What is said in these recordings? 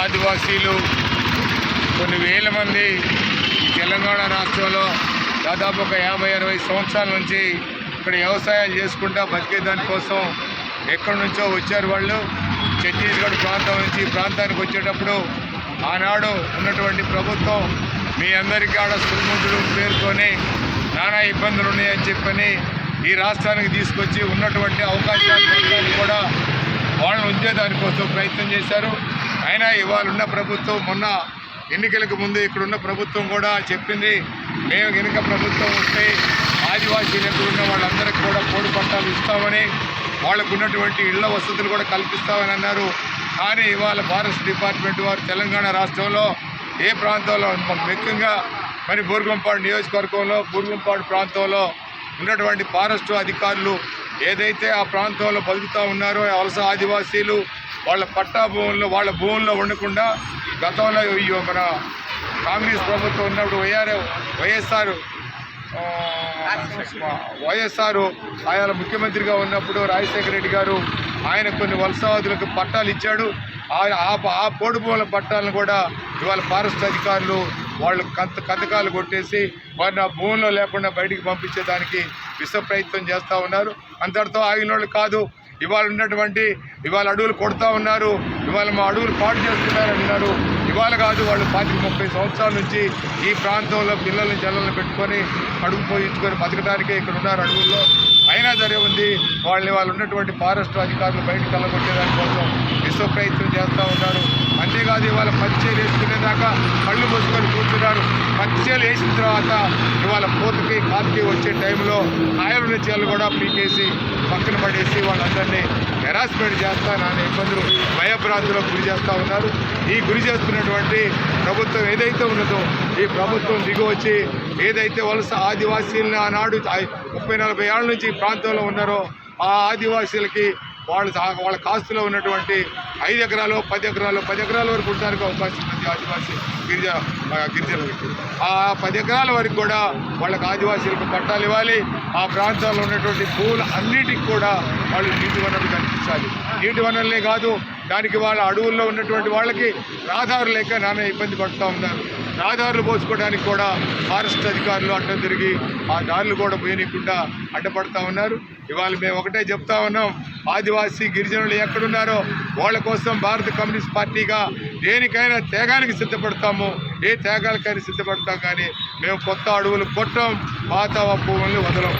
ఆదివాసీలు కొన్ని వేల మంది ఈ తెలంగాణ రాష్ట్రంలో దాదాపు ఒక యాభై అరవై సంవత్సరాల నుంచి ఇక్కడ వ్యవసాయాలు చేసుకుంటా బతికే దానికోసం ఎక్కడి నుంచో వచ్చారు వాళ్ళు. ఛత్తీస్గఢ్ ప్రాంతం నుంచి ప్రాంతానికి వచ్చేటప్పుడు ఆనాడు ఉన్నటువంటి ప్రభుత్వం మీ అందరికీ ఆడ సురుముద్దులు పేర్కొని నానా ఇబ్బందులు ఉన్నాయని చెప్పని ఈ రాష్ట్రానికి తీసుకొచ్చి ఉన్నటువంటి అవకాశాలు కూడా వాళ్ళని ఉంచేదానికోసం ప్రయత్నం చేశారు. అయినా ఇవాళ ఉన్న ప్రభుత్వం మొన్న ఎన్నికలకు ముందు ఇక్కడున్న ప్రభుత్వం కూడా చెప్పింది. మేము కనుక ప్రభుత్వం వస్తే ఆదివాసీలకు ఉన్న వాళ్ళందరికీ కూడా పోడు పట్టాలు ఇస్తామని వాళ్ళకు ఉన్నటువంటి ఇళ్ళ వసతులు కూడా కల్పిస్తామని అన్నారు. కానీ ఇవాళ ఫారెస్ట్ డిపార్ట్మెంట్ వారు తెలంగాణ రాష్ట్రంలో ఏ ప్రాంతంలో ముఖ్యంగా మరి బూర్గంపాడు నియోజకవర్గంలో బూర్గంపాడు ప్రాంతంలో ఉన్నటువంటి ఫారెస్ట్ అధికారులు ఏదైతే ఆ ప్రాంతంలో బతుకుతూ ఉన్నారో ఆ వలస ఆదివాసీలు వాళ్ళ పట్టా భూముల్లో వాళ్ళ భూముల్లో ఉండకుండా గతంలో ఈ మన కాంగ్రెస్ ప్రభుత్వం ఉన్నప్పుడు వైఆర్ వైఎస్ఆర్ వైఎస్ఆర్ ఆయన ముఖ్యమంత్రిగా ఉన్నప్పుడు రాజశేఖర రెడ్డి గారు ఆయన కొన్ని వలసవాదులకు పట్టాలు ఇచ్చాడు. ఆయన ఆ ఆ పోడు భూముల పట్టాలను కూడా ఇవాళ ఫారెస్ట్ అధికారులు వాళ్ళు కంత కంతకాలు కొట్టేసి వారిని ఆ భూమిలో లేకుండా బయటికి పంపించేదానికి విష ప్రయత్నం చేస్తూ ఉన్నారు. అంతటితో ఆగిన వాళ్ళు కాదు. ఇవాళ ఉన్నటువంటి ఇవాళ అడవులు కొడుతూ ఉన్నారు. ఇవాళ మా అడవులు పాటు చేస్తున్నారు ఇవాళ కాదు వాళ్ళు పాతిక ముప్పై సంవత్సరాల నుంచి ఈ ప్రాంతంలో పిల్లల్ని జల్లలను పెట్టుకొని అడుగు పోయించుకొని బతకడానికే ఇక్కడ ఉన్నారు అడవుల్లో. అయినా సరే ఉంది వాళ్ళని వాళ్ళు ఉన్నటువంటి ఫారెస్ట్ అధికారులు బయటకు వెళ్ళగొట్టేదాని విశ్వ ప్రయత్నం చేస్తూ ఉన్నారు. అంతేకాదు ఇవాళ పచ్చేలు వేసుకునేదాకా కళ్ళు మూసుకొని కూర్చున్నారు. పచ్చేలు వేసిన తర్వాత ఇవాళ పూతకి కాతికి వచ్చే టైంలో కాయలున్న చేలు కూడా పీకేసి పక్కన పడేసి వాళ్ళందరినీ హెరాస్మెంట్ చేస్తా నాన్న ఇబ్బందులు భయభ్రాంతులకు గురి చేస్తూ ఉన్నారు. ఈ గురి చేస్తున్నటువంటి ప్రభుత్వం ఏదైతే ఉన్నదో ఈ ప్రభుత్వం దిగవచ్చి ఏదైతే వలస ఆదివాసీలను ఆనాడు ముప్పై నలభై ఏళ్ళ నుంచి ఈ ప్రాంతంలో ఉన్నారో ఆ ఆదివాసీలకి వాళ్ళు వాళ్ళ కాస్తులో ఉన్నటువంటి ఐదు ఎకరాలు పది ఎకరాలు పది ఎకరాల వరకు ఉండడానికి అవకాశం ఉంది ఆదివాసీ గిరిజన ఆ, గిరిజనులకి. ఆ పది ఎకరాల వరకు కూడా వాళ్ళకి ఆదివాసీలకు పట్టాలు ఇవ్వాలి. ఆ ప్రాంతాల్లో ఉన్నటువంటి భూములు అన్నిటికి కూడా వాళ్ళు నీటి వనరులు నీటి వనరులే కాదు దానికి వాళ్ళ అడవుల్లో ఉన్నటువంటి వాళ్ళకి రహదారులు లేక నానా ఇబ్బంది పడుతూ ఉన్నారు. రహదారులు పోసుకోవడానికి కూడా ఫారెస్ట్ అధికారులు అడ్డం తిరిగి ఆ దారులు కూడా పోయనీయకుండా అడ్డపడతా ఉన్నారు. ఇవాళ మేము ఒకటే చెప్తా ఉన్నాం ఆదివాసీ గిరిజనులు ఎక్కడున్నారో వాళ్ళ కోసం భారత కమ్యూనిస్ట్ పార్టీగా దేనికైనా త్యాగానికి సిద్ధపడతాము. ఏ త్యాగాలకైనా సిద్ధపడతాం కానీ మేము కొత్త అడవులు కొట్టాం పాత భూములను వదలం.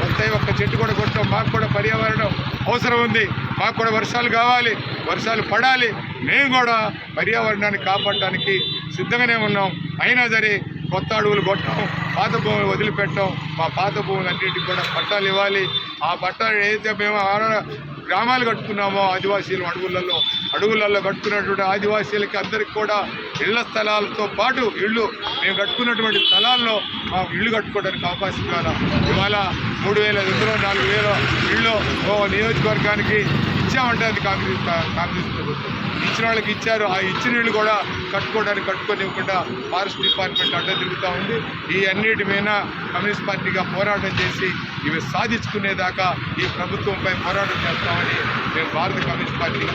కొత్త ఒక్క చెట్టు కూడా కొట్టాం మాకు కూడా పర్యావరణం అవసరం ఉంది. మాకు కూడా వర్షాలు కావాలి వర్షాలు పడాలి. మేము కూడా పర్యావరణాన్ని కాపాడటానికి సిద్ధంగానే ఉన్నాం. అయినా సరే కొత్త అడవులు కొట్టడం పాత భూములు వదిలిపెట్టడం మా పాత భూములు అన్నింటికి కూడా పట్టాలు ఇవ్వాలి. ఆ పట్టాలు ఏదైతే మేము గ్రామాలు కట్టుకున్నామో ఆదివాసీలు అడవులలో అడవులలో కట్టుకున్నటువంటి ఆదివాసీలకి అందరికి కూడా ఇళ్ళ స్థలాలతో పాటు ఇళ్ళు మేము కట్టుకున్నటువంటి స్థలాల్లో మా ఇళ్ళు కట్టుకోవడానికి అవకాశం ఇవ్వాలి? ఇవాళ మూడు వేల ఐదులో నాలుగు వేల ఇళ్ళు ఓ నియోజకవర్గానికి ఇచ్చామంటే అది కాంగ్రెస్ కాంగ్రెస్ ప్రభుత్వం. ఇచ్చిన వాళ్ళకి ఇచ్చారు. ఆ ఇచ్చిన ఇళ్ళు కూడా కట్టుకోవడానికి కట్టుకొని ఇవ్వకుండా ఫారెస్ట్ డిపార్ట్మెంట్ అడ్డ తిరుగుతూ ఉంది. ఈ అన్నిటి మీద కమ్యూనిస్ట్ పార్టీగా పోరాటం చేసి ఇవి సాధించుకునేదాకా ఈ ప్రభుత్వంపై పోరాటం చేస్తామని మేము భారత కమ్యూనిస్ట్ పార్టీకి